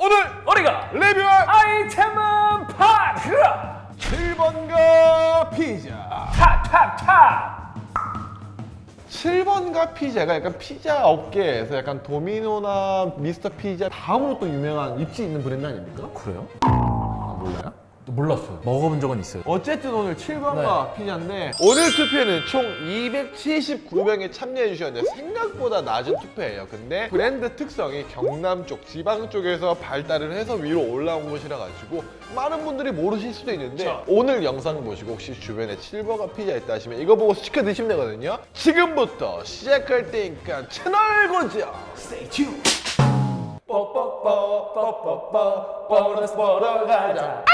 오늘 우리가 리뷰할 아이템은 파크라 7번가 피자. 탑 탑 탑 7번가 피자가 약간 피자 업계에서 약간 도미노나 미스터 피자 다음으로 또 유명한 입지 있는 브랜드 아닙니까? 그래요? 아, 몰라요? 몰랐어요 먹어본 적은 있어요 어쨌든 오늘 7번가 피자인데 오늘 투표는 총 279명이 참여해 주셨는데 생각보다 낮은 투표예요. 근데 브랜드 특성이 경남 쪽, 지방 쪽에서 발달을 해서 위로 올라온 것이라 가지고 많은 분들이 모르실 수도 있는데. 오늘 영상 보시고 혹시 주변에 7번가 피자 있다 하시면 이거 보고 시켜 드시면 되거든요. 지금부터 시작할 때니까 채널 고정. Stay tuned 뽀뽀뽀 뽀뽀뽀 보너스 보러 가자.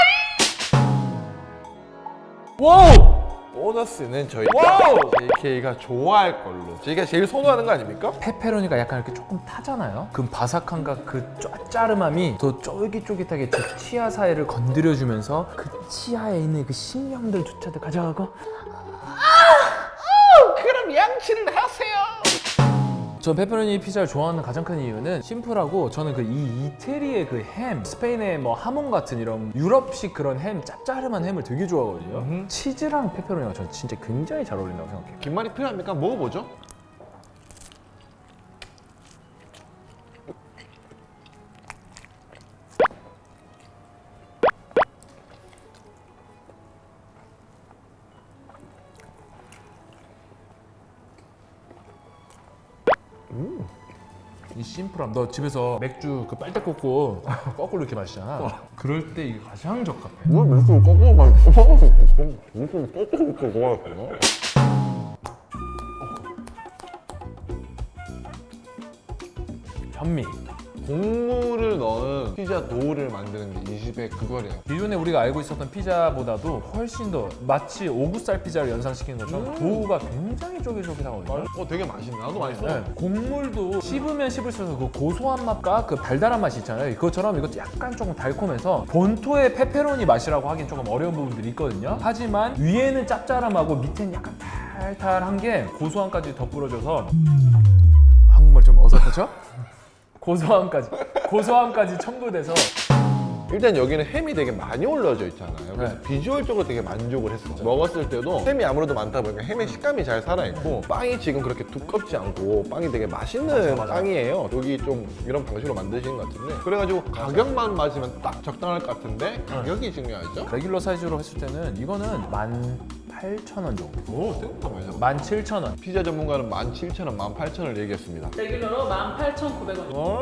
와우! 보너스는 저희 와우! JK가 좋아할 걸로. JK가 제일 선호하는 거 아닙니까? 페페로니가 약간 이렇게 조금 타잖아요? 그 바삭함과 그 짭짜름함이 더 쫄깃쫄깃하게 제 치아 사이를 건드려주면서 그 치아에 있는 그 신경들조차도 가져가고. 그럼 양치를 하세요 전 페페로니 피자를 좋아하는 가장 큰 이유는 심플하고 저는 그 이 이태리의 그 햄, 스페인의 뭐 하몬 같은 이런 유럽식 그런 햄, 짭짤한 햄을 되게 좋아하거든요. 치즈랑 페페로니가 저는 진짜 굉장히 잘 어울린다고 생각해요. 김말이 필요합니까? 먹어보죠 이 심플함. 너 집에서 맥주 그 빨대 꽂고 거꾸로 이렇게 마시잖아. 그럴 때 이게 가장 적합해. 뭘 맥주를 꺾어 마시고 맥주를 꺾어 먹어봤어요 현미. 곡물을 넣은 피자 도우를 만드는 게 이 집의 그거래요 기존에 우리가 알고 있었던 피자보다도 훨씬 더 마치 오구살 피자를 연상시키는 것처럼 도우가 굉장히 쫄깃쫄깃하거든요. 어 되게 맛있네 나도 맛있어 네, 곡물도 씹으면 씹을수록 그 고소한 맛과 그 달달한 맛이 있잖아요. 그것처럼 이것도 약간 조금 달콤해서 본토의 페페로니 맛이라고 하긴 조금 어려운 부분들이 있거든요. 하지만 위에는 짭짤함하고 밑에는 약간 탈탈한 게 고소함까지 덧불어져서 한국말 좀 어설프죠? 고소함까지 고소함까지 첨부돼서 일단 여기는 햄이 되게 많이 올려져 있잖아요. 그래서 네. 비주얼적으로 되게 만족을 했어. 먹었을 때도 햄이 아무래도 많다 보니까 햄의 식감이 잘 살아있고 빵이 지금 그렇게 두껍지 않고 빵이 되게 맛있는 빵이에요. 여기 좀 이런 방식으로 만드시는 것 같은데 그래가지고 가격만 맞으면 딱 적당할 것 같은데 가격이 중요하죠. 레귤러 사이즈로 했을 때는 이거는 18,000원 정도. 오, 생각보다 17,000원. 피자 전문가는 17,000원, 18,000원을 얘기했습니다. 레귤러로 18,900원. 오,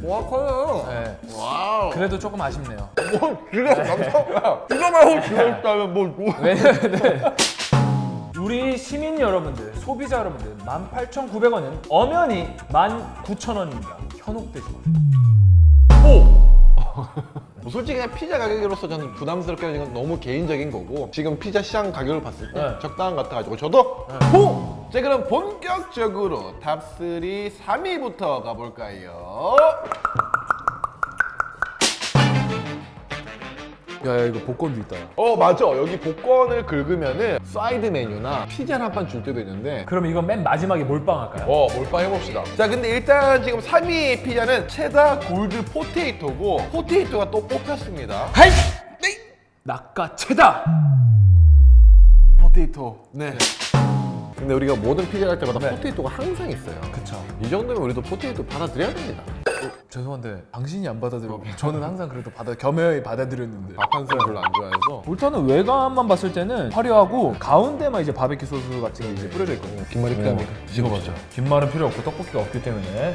정확하네요. 네. 와우. 그래도 조금 아쉽네요. 뭐, 그래, 감사합니다. 이거 말고 즐겁다면 뭐, 뭐. 왜냐면 우리 시민 여러분들, 소비자 여러분들 18,900원은 엄연히 19,000원입니다. 현혹되지 마세요. 뭐 솔직히 그냥 피자 가격으로서 저는 부담스럽게 하는 건 너무 개인적인 거고 지금 피자 시장 가격을 봤을 때 네. 적당한 것 같아가지고 저도 호! 자 그럼 본격적으로 탑3 3위부터 가볼까요? 야, 야 이거 복권도 있다. 어 맞아 여기 복권을 긁으면은 사이드 메뉴나 피자를 한 판 줄 때도 있는데 그럼 이건 맨 마지막에 몰빵할까요? 어 몰빵 해봅시다 자 근데 일단 지금 3위 피자는 체다 골드 포테이토고 포테이토가 또 뽑혔습니다 하이! 낚아채다! 포테이토 네 근데 우리가 모든 피자 갈 때마다 네. 포테이토가 항상 있어요 그쵸. 이 정도면 우리도 포테이토 받아들여야 됩니다. 죄송한데 당신이 안 받아들여. 저는 항상 그래도 받아 겸허히 받아들였는데. 박한슬 별로 안 좋아해서. 울타는 외관만 봤을 때는 화려하고 가운데만 이제 바베큐 소스 같은 게 이제 뿌려져 있거든요. 김말이 필요합니까? 드셔보죠. 김말은 필요 없고 떡볶이가 없기 때문에.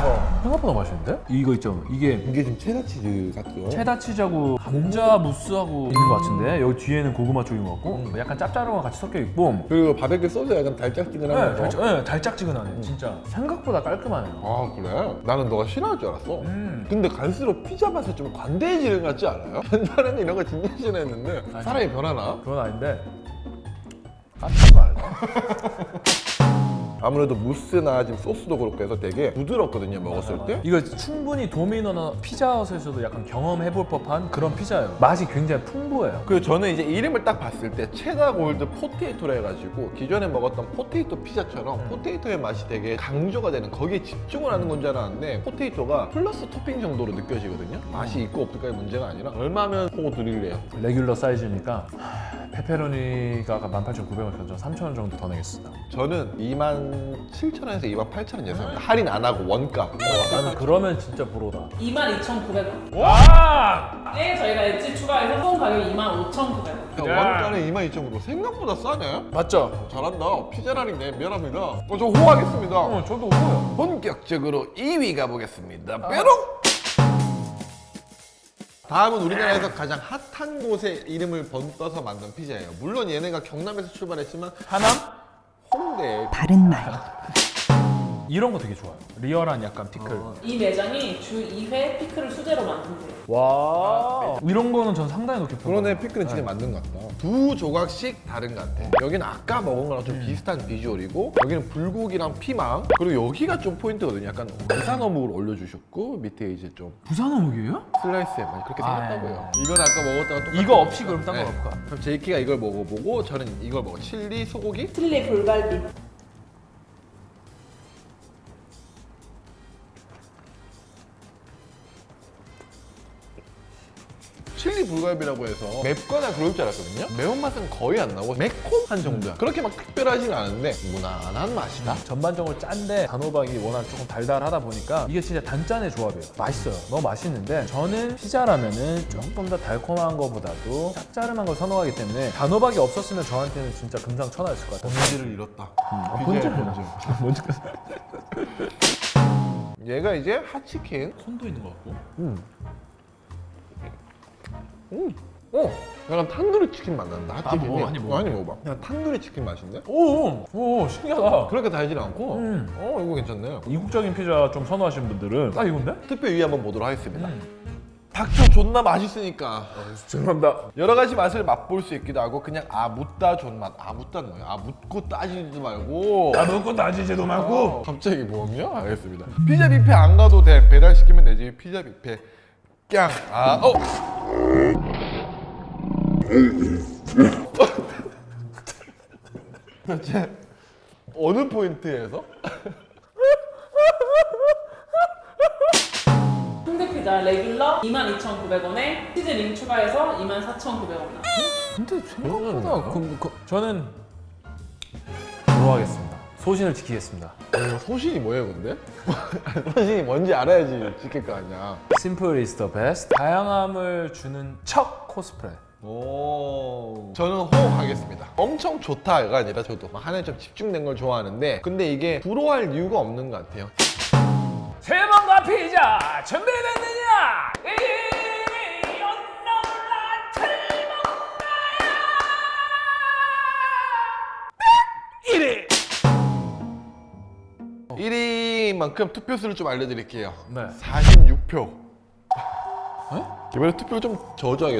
브라보! 생각보다 맛있는데? 이거 있죠. 이게 이게 지금 체다 치즈 같죠? 체다 치즈하고 감자 무스하고 있는 것 같은데 여기 뒤에는 고구마 쪽인 것 같고 약간 짭짤함과 같이 섞여 있고 그리고 바베큐 소스 약간 달짝지근하면서. 네, 달짝, 네, 달짝지근하네 진짜 생각보다 깔끔하네요 아 그래? 나는 너가 싫어할 줄 알았어. 음. 근데 갈수록 피자 맛에 좀 관대해지는 것 같지 않아요? 옛날에는 이런 거 진짜 싫어했는데 사람이 변하나? 그건 아닌데 까지 말라 아무래도 무스나 지금 소스도 그렇고 해서 되게 부드럽거든요 먹었을 때. 이거 충분히 도미노나 피자헛에서도 약간 경험해볼 법한 그런 피자예요. 맛이 굉장히 풍부해요. 그리고 저는 이제 이름을 딱 봤을 때 체다 골드 포테이토라 해가지고 기존에 먹었던 포테이토 피자처럼 포테이토의 맛이 되게 강조가 되는 거기에 집중을 하는 건 줄 알았는데 포테이토가 플러스 토핑 정도로 느껴지거든요. 맛이 있고 없을까의 문제가 아니라. 얼마면 보고 드릴래요? 레귤러 사이즈니까. 하, 페페로니가 아까 18,900원 견적 3,000원 정도 더 내겠습니다. 저는 27,000원에서 28,000원 예상합니다 할인 안 하고 원가 나는 그러면 진짜 불호다. 22,900원. 와! 에 저희가 엣지 추가해서 총 가격이 25,900원. 야, 원가는 22,000원 생각보다 싸네 맞죠? 잘한다 피자라니네 미안합니다 어, 저 호하겠습니다 어, 저도 오고요. 본격적으로 2위 가보겠습니다. 뾰롱! 다음은 우리나라에서 가장 핫한 곳의 이름을 번떠서 만든 피자예요. 물론 얘네가 경남에서 출발했지만 하남? 홍대 바른 말. 이런 거 되게 좋아요. 리얼한 약간 피클. 이 매장이 주 2회 피클을 수제로 만든대요. 와. 이런 거는 전 상당히 높게 평가. 그러네 피클은 진짜 만든 것 같다. 두 조각씩 다른 것 같아. 여기는 아까 먹은 거랑 좀 비슷한 비주얼이고 여기는 불고기랑 피망 그리고 여기가 좀 포인트거든요. 약간 부산 어묵을 올려주셨고 밑에 이제 좀 부산 어묵이에요? 슬라이스에 많이 그렇게 아, 생겼다고요. 이건 아까 먹었다가 똑같은 이거 없이 그럼 딴거 네. 먹을까? 그럼 제이키가 이걸 먹어보고 저는 이걸 먹어. 칠리 소고기? 칠리 불갈비. 불갈비라고 해서 맵거나 그럴 줄 알았거든요. 매운맛은 거의 안 나고 매콤한 정도야. 그렇게 막 특별하진 않은데 무난한 맛이다. 전반적으로 짠데 단호박이 워낙 조금 달달하다 보니까 이게 진짜 단짠의 조합이에요. 맛있어요. 너무 맛있는데 저는 피자라면은 조금 더 달콤한 거보다도 짭짤한 걸 선호하기 때문에 단호박이 없었으면 저한테는 진짜 금상첨화였을 것 같아요. 본질을 잃었다. 본질 본질. 먼저 얘가 이제 핫치킨. 손도 있는 것 같고. 어, 약간 탄두리 치킨 맛 난다. 핫치킨이. 먹어, 많이 먹어. 많이 먹어봐. 그냥 탄두리 치킨 맛인데? 오, 오, 신기하다. 그렇게 달진 않고. 음. 어, 이거 괜찮네. 이국적인 피자 좀 선호하시는 분들은 딱 이건데? 특별 2위 한번 보도록 하겠습니다. 음. 닥쳐 존나 맛있으니까 죄송합니다. 여러 가지 맛을 맛볼 수 있기도 하고 그냥 아 묻다 존맛 아 묻다는 뭐야 아 묻고 따지지도 말고 나 먹고 따지지도 말고. 어, 갑자기 뭐음요? 알겠습니다 피자 뷔페 안 가도 돼 배달 시키면 되지 피자 뷔페 깡아 어! 도대체 어느 포인트에서? 홍대 피자 레귤러 22,900원에 치즈 링 추가해서 24,900원. 근데 생각보다 그, 그, 저는 들어가겠습니다. 소신을 지키겠습니다. 어, 소신이 뭐예요 근데? 소신이 뭔지 알아야지 지킬 거 아니야 Simple is the best. 다양함을 주는 척 코스프레. 오. 저는 호응하겠습니다. 엄청 좋다가 아니라 저도 막 하나에 좀 집중된 걸 좋아하는데 근데 이게 부러워할 이유가 없는 것 같아요. 세번과 피자 준비됐느냐? 만큼 투표수를 좀 알려드릴게요. 네 46표. 이번에 투표 좀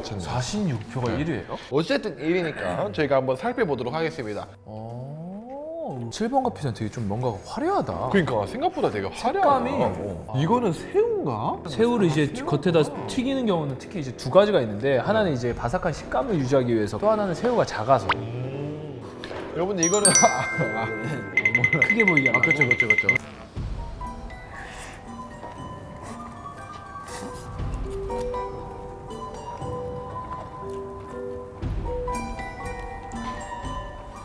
쳤네요. 46표가 1위예요? 어쨌든 1위니까 저희가 한번 살펴보도록 하겠습니다. 오 7번과 피자는 되게 좀 뭔가 화려하다 그러니까 생각보다 되게. 색감이. 어. 이거는 새우인가? 새우를 이제 겉에다 튀기는 경우는 특히 이제 두 가지가 있는데 하나는 이제 바삭한 식감을 유지하기 위해서 또 하나는 새우가 작아서 여러분 이거는 아, 아, 크게 보이게 아 하는 그렇죠 그렇죠 그렇죠.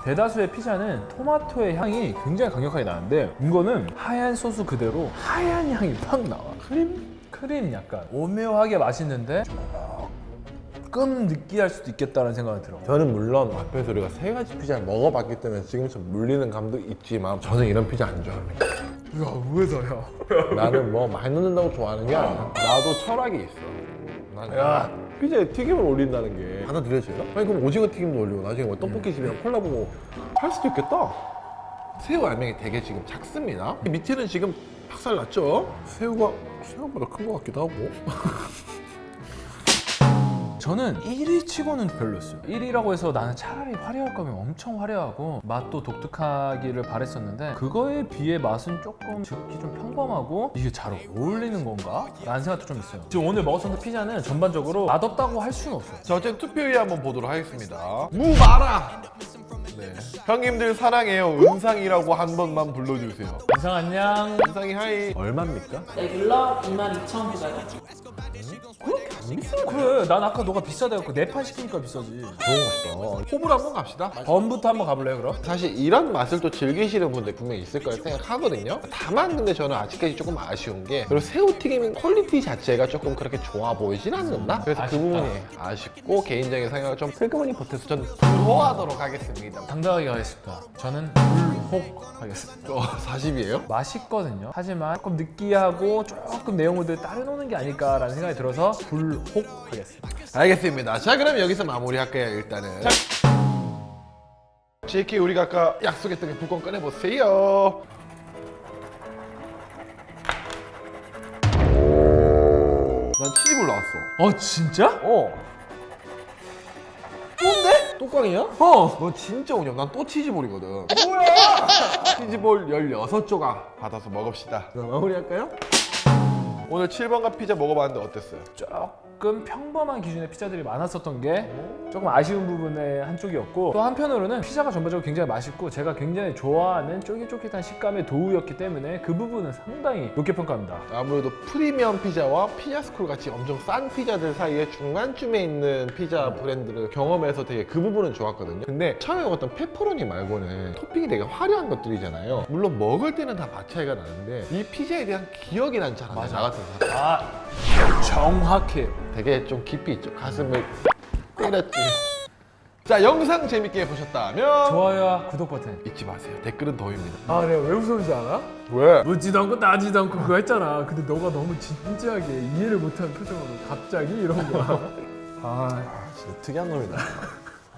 대다수의 피자는 토마토의 향이 굉장히 강력하게 나는데 이거는 하얀 소스 그대로 하얀 향이 팍 나와 크림? 크림 약간 오묘하게 맛있는데 조금 느끼할 수도 있겠다는 생각이 들어 저는 물론 앞에서 우리가 세 가지 피자를 먹어봤기 때문에 지금처럼 물리는 감도 있지만 저는 이런 피자 안 좋아합니다. 야왜 다야 나는 뭐 많이 넣는다고 좋아하는 게 아니야. 나도 철학이 있어. 나는 야 피자에 튀김을 올린다는 게 받아들여져요? 아니 그럼 오징어 튀김도 올리고 나중에 뭐 떡볶이 집이랑 콜라보고 할 수도 있겠다. 새우 알맹이 되게 지금 작습니다. 밑에는 지금 박살 났죠? 새우가 생각보다 큰 것 같기도 하고. 저는 1위 치고는 별로였어요. 1위라고 해서 나는 차라리 화려할 거면 엄청 화려하고 맛도 독특하기를 바랬었는데 그거에 비해 맛은 조금 지극히 좀 평범하고 이게 잘 어울리는 건가? 라는 생각도 좀 있어요. 지금 오늘 먹었던 피자는 전반적으로 맛없다고 할 수는 없어요. 자, 어쨌든 투표위 한번 보도록 하겠습니다. 무마라! 네. 형님들 사랑해요. 은상이라고 한 번만 불러주세요. 이상 안녕. 은상이 하이. 얼마입니까? 레귤러 22,900원. 그래, 난 아까 너가 비싸다 했고 네 판 시키니까 비싸지. 좋은 거 없어. 호불 한번 갑시다. 범부터 한번 가볼래요, 그럼? 사실 이런 맛을 또 즐기시는 분들 분명히 있을 거라 생각하거든요. 다만 근데 저는 아직까지 조금 아쉬운 게 그리고 새우튀김 퀄리티 자체가 조금 그렇게 좋아 보이진 않는다. 그래서 아쉽다. 그 부분이 아쉽고 개인적인 생각을 좀 슬그머니 보태서 전 불호하도록 하겠습니다. 당당하게 가겠습니다. 저는 불혹 하겠습니다. 어, 40이에요? 맛있거든요. 하지만 조금 느끼하고 조금 내용물들 따르노는 게 아닐까라는 생각이 들어서 불혹 하겠습니다. 알겠습니다. 자 그럼 여기서 마무리할게요 일단은. JK 우리가 아까 약속했던 게 불권 꺼내보세요. 난 치즈볼 나왔어. 어 진짜? 어. 또인데? 뚜껑이야? 어. 너 진짜 운영. 난 또 치즈볼이거든. 뭐야? 치즈볼 16조각 받아서 먹읍시다. 그럼 마무리할까요? 오늘 7번가 피자 먹어봤는데 어땠어요? 조금 평범한 기준의 피자들이 많았었던 게 조금 아쉬운 부분의 한쪽이었고 또 한편으로는 피자가 전반적으로 굉장히 맛있고 제가 굉장히 좋아하는 쫄깃쫄깃한 식감의 도우였기 때문에 그 부분은 상당히 높게 평가합니다. 아무래도 프리미엄 피자와 피자스쿨 같이 엄청 싼 피자들 사이에 중간쯤에 있는 피자 브랜드를 경험해서 되게 그 부분은 좋았거든요. 근데 처음에 먹었던 페퍼로니 말고는 토핑이 되게 화려한 것들이잖아요. 물론 먹을 때는 다 맛 차이가 나는데 이 피자에 대한 기억이 난잘안 나요. 나 같은 사람. 아 정확해. 되게 좀 깊이 있죠. 가슴을 때렸지. 자, 영상 재밌게 보셨다면 좋아요와 구독 버튼. 잊지 마세요. 댓글은 더입니다. 아 내가 왜 웃었는지 알아? 왜? 묻지도 않고 따지도 않고 그거 했잖아. 근데 너가 너무 진지하게 이해를 못하는 표정으로 갑자기 이런 거. 아 진짜 특이한 놈이다.